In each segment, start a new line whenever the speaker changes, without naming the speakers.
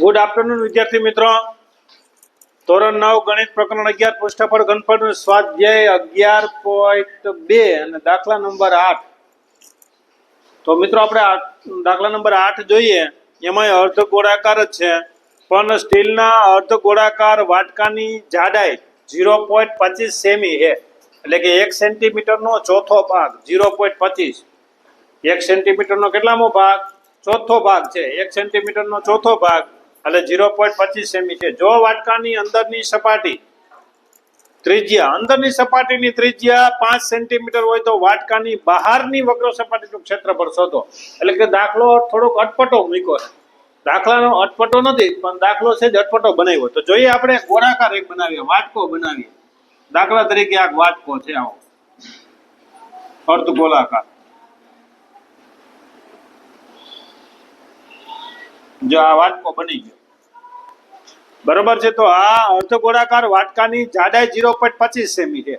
Good afternoon વિદ્યાર્થી મિત્રો. ધોરણ નવ, ગણિત પ્રકરણ અગિયાર પૃષ્ઠ પર ગણપત સ્વાધ્યાય અગિયાર પોઈન્ટ બે અને દાખલા નંબર આઠ. તો મિત્રો, આપણે દાખલા નંબર આઠ જોઈએ. એમાં અર્ધ ગોળાકાર જ છે. પણ સ્ટીલના અર્ધ ગોળાકાર વાટકાની જાડાઈ ઝીરો પોઈન્ટ પચીસ સેમી છે એટલે કે એક સેન્ટીમીટરનો ચોથો ભાગ ઝીરો પોઈન્ટ પચીસ. એક સેન્ટીમીટરનો કેટલામો ભાગ? ચોથો ભાગ છે. એક સેન્ટીમીટરનો ચોથો ભાગ. એટલે ઝીરો પોઈન્ટ પચીસ સેમી છે. જો વાટકાની અંદરની સપાટી ત્રિજ્યા, અંદરની સપાટીની ત્રિજ્યા પાંચ સેન્ટીમીટર હોય તો વાટકાની બહારની વક્ર સપાટીનું ક્ષેત્રફળ શોધો. એટલે કે દાખલો થોડોક અટપટો મૂક્યો દાખલાનો અટપટો નથી, પણ દાખલો છે જ અટપટો બનાવ્યો. તો જોઈએ આપણે ગોળાકાર એક બનાવીએ, વાટકો બનાવીએ. દાખલા તરીકે આ વાટકો છે આવો. અર્ધ ગોળાકાર જો આ વાટકો બની ગયો. બરોબર છે? તો આ અર્ધગોળાકાર વાટકાની જાડાઈ ઝીરો પોઈન્ટ પચીસ સેમી છે.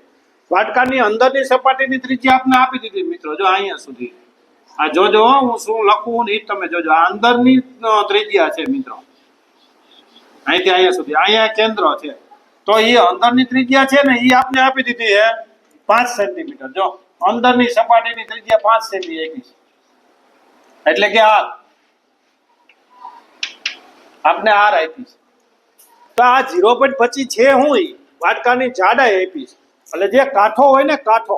વાટકાની અંદરની સપાટીની ત્રિજ્યા આપને આપી દીધી મિત્રો જો અહીંયા સુધી. આ જોજો હો, હું શું લખું ને એ તમે જોજો. આ અંદરની અ, ત્રિજ્યા છે મિત્રો. અહીંથી અહીંયા સુધી. અહીંયા કેન્દ્ર છે. તો એ અંદરની ત્રિજ્યા છે ને એ આપને આપી દીધી છે પાંચ સેન્ટીમીટર. જો અંદરની સપાટીની ત્રિજ્યા પાંચ સેમી આપી છે. એટલે કે આ. આપને આર આપી છે. તો આ ઝીરો પોઈન્ટ પચીસ છે હું એ વાટકાની જાડાઈ આપી એટલે જે કાંઠો હોય ને કાંઠો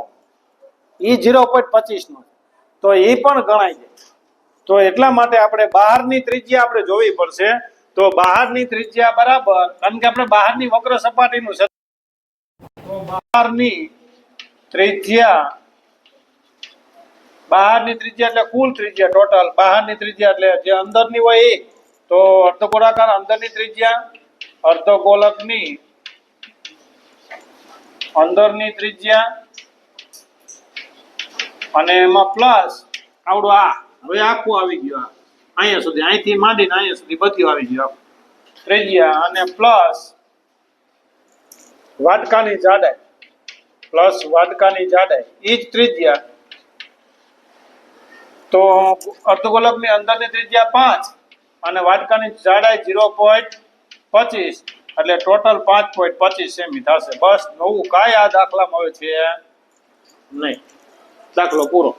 એ ઝીરો પોઈન્ટ પચીસ નો તો એ પણ ગણાય છે. તો એટલા માટે આપણે બહારની ત્રિજ્યા આપણે જોવી પડશે. તો બહારની ત્રિજ્યા બરાબર, કારણ કે આપણે બહારની વક્ર સપાટીનું તો બહારની ત્રિજ્યા બહારની ત્રિજ્યા એટલે કુલ ત્રિજ્યા ટોટલ બહારની ત્રિજ્યા એટલે જે અંદરની હોય એ તો અર્ધગોળાકાર અંદરની ત્રિજ્યા અર્ધગોલકની અંદરની ત્રિજ્યા અને એમાં પ્લસ આવડું આ. હવે આખું આવી ગયું આ. અહીંયા સુધી અહીંથી માંડીને અહીંયા સુધી બધું આવી ગયું ત્રિજ્યા અને પ્લસ વાટકાની જાડાઈ. પ્લસ વાટકાની જાડાઈ. એ જ ત્રિજ્યા. તો અર્ધગોલકની અંદરની ત્રિજ્યા પાંચ અને વાટકાની જાડાઈ ઝીરો પોઈન્ટ પચીસ. એટલે ટોટલ પાંચ પોઈન્ટ પચીસ સેમી થશે. બસ, નવું કાંઈ આ દાખલામાં હવે છે? નહીં. દાખલો પૂરો.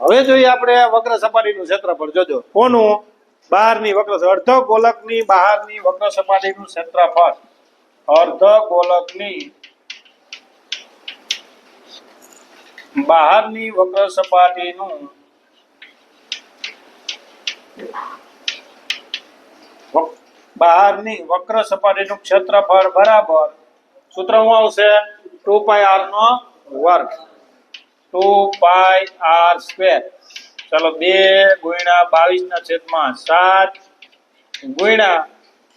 હવે જોઈએ આપણે વક્ર સપાટીનું ક્ષેત્રફળ. જોજો. કોનું? બહારની વક્ર અર્ધ ગોલકની બહારની વક્ર સપાટીનું ક્ષેત્રફળ. અર્ધ ગોલકની બહારની વક્ર સપાટીનું બહારની વક્ર સપાટીનું ક્ષેત્રફળ બરાબર. સૂત્ર શું આવશે? ટુ પાય આર નો વર્ગ. Two pi R square. ચાલો બે ગુણ્યા બાવીસ ના છેદમાં સાત ગુણ્યા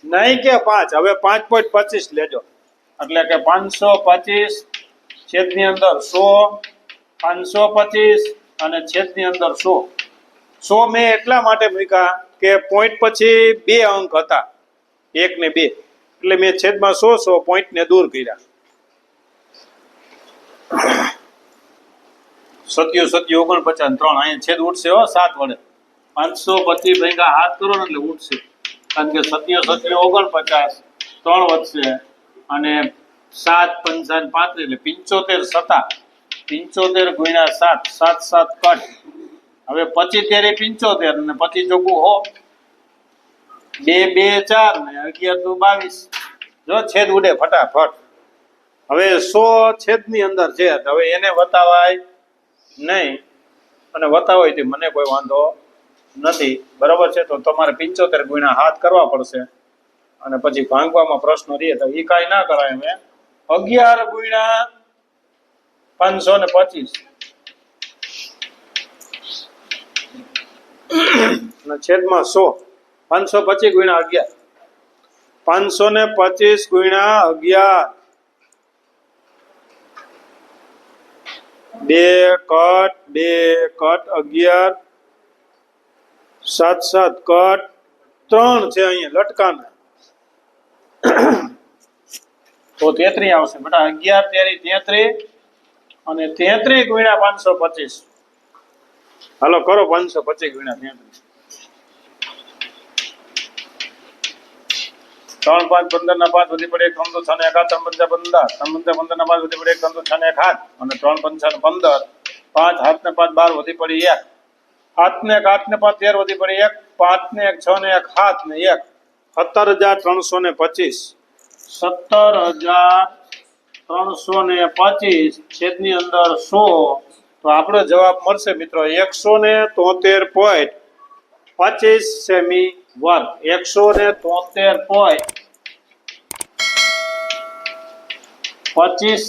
નહીં કે પાંચ. હવે પાંચ પોઈન્ટ પચીસ લેજો. એટલે કે પાંચસો પચીસ છેદની અંદર સો, પાંચસો પચીસ અને છેદની અંદર સો. સો મેં એટલા માટે મૂક્યા કે પોઈન્ટ પછી બે અંક હતા. એક ને બે. એટલે મેં છેદમાં સો સો પોઈન્ટ ને દૂર કર્યા. સત્યુ સત્યુ, ઓગણપચાસ ત્રણ. અહીંયા છેદ ઉઠશે હો, સાત વડે. પાંચસો પચીસ ભેગા હાથ કરો ને એટલે ઉઠશે કારણ કે સત્ય સત્ય, ઓગણપચાસ, ત્રણ વધશે. અને સાત પંચાન પાંત્રીસ, એટલે પિંચોતેર સતા પિંચોતેર ગુણ્યા સાત સાત સાત કટ. હવે પચીતેર એ પિંચોતેર ને પચી ચોખ્ખું હો. બે બે ચાર ને અગિયાર દુ બાવીસ. જો છેદ ઉડે ફટાફટ. હવે સો છેદની અંદર છે હવે એને વતાવાય નહીં. અને વતાવાય તે મને કોઈ વાંધો નથી. બરાબર છે? તો તમારે પિંચોતેર ગુણ્યા હાથ કરવા પડશે. અને પછી ભાંગવામાં પ્રશ્ન રહે તો એ કાંઈ ના કરાય અમે અગિયાર ગુણ્યા પાંચસો ને પચીસ. છેદમાં સો. પાંચસો પચીસ ગુણ્યા અગિયાર. પાંચસો ને પચીસ ગુણ્યા અગિયાર. બે કટ બે કટ, અગિયાર. સાત સાત કટ. ત્રણ છે અહીંયા લટકાના. તો તેત્રી આવશે. બેટા અગિયાર તેરી તેત્રી અને તેત્રી ગુણ્યા પાંચસો પચીસ. હાલો, કરો પાંચસો પચીસ ગુણ્યા તેત્રીસ. ત્રણ પાંચ પંદર ના પાંચ વધી પડે એક તો છ ને એકાદ ત્રણ પંચા પંદર ત્રણ પંચા પંદર ના પાંચ વધી પડે એક ત્રણ તો છ ને એક હાથ અને ત્રણ પંચા પંદર પાંચ હાથ ને પાંચ, બાર વધી પડી એક. હાથ ને એક હાથ ને પાંચ, તેર વધી પડી એક. પાંચ ને એક, છ ને એક હાથ ને એક. સત્તર હજાર ત્રણસો ને પચીસ. સત્તર હજાર ત્રણસો ને પચીસ છેદની અંદર સો. તો આપણો જવાબ મળશે મિત્રો એકસો ને તોતેર પોઈન્ટ પચીસ સેમી વર્ગ એકસો ને તોતેર પોઈન્ટ પચીસ,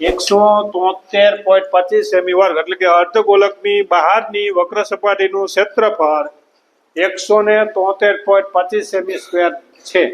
એકસો તોતેર પોઈન્ટ પચીસ સેમી વર્ગ, એટલે કે અર્ધગોલકની બહારની વક્ર સપાટીનું ક્ષેત્રફળ એકસો ને તોતેર પોઈન્ટ પચીસ સેમી સ્ક્વેર છે.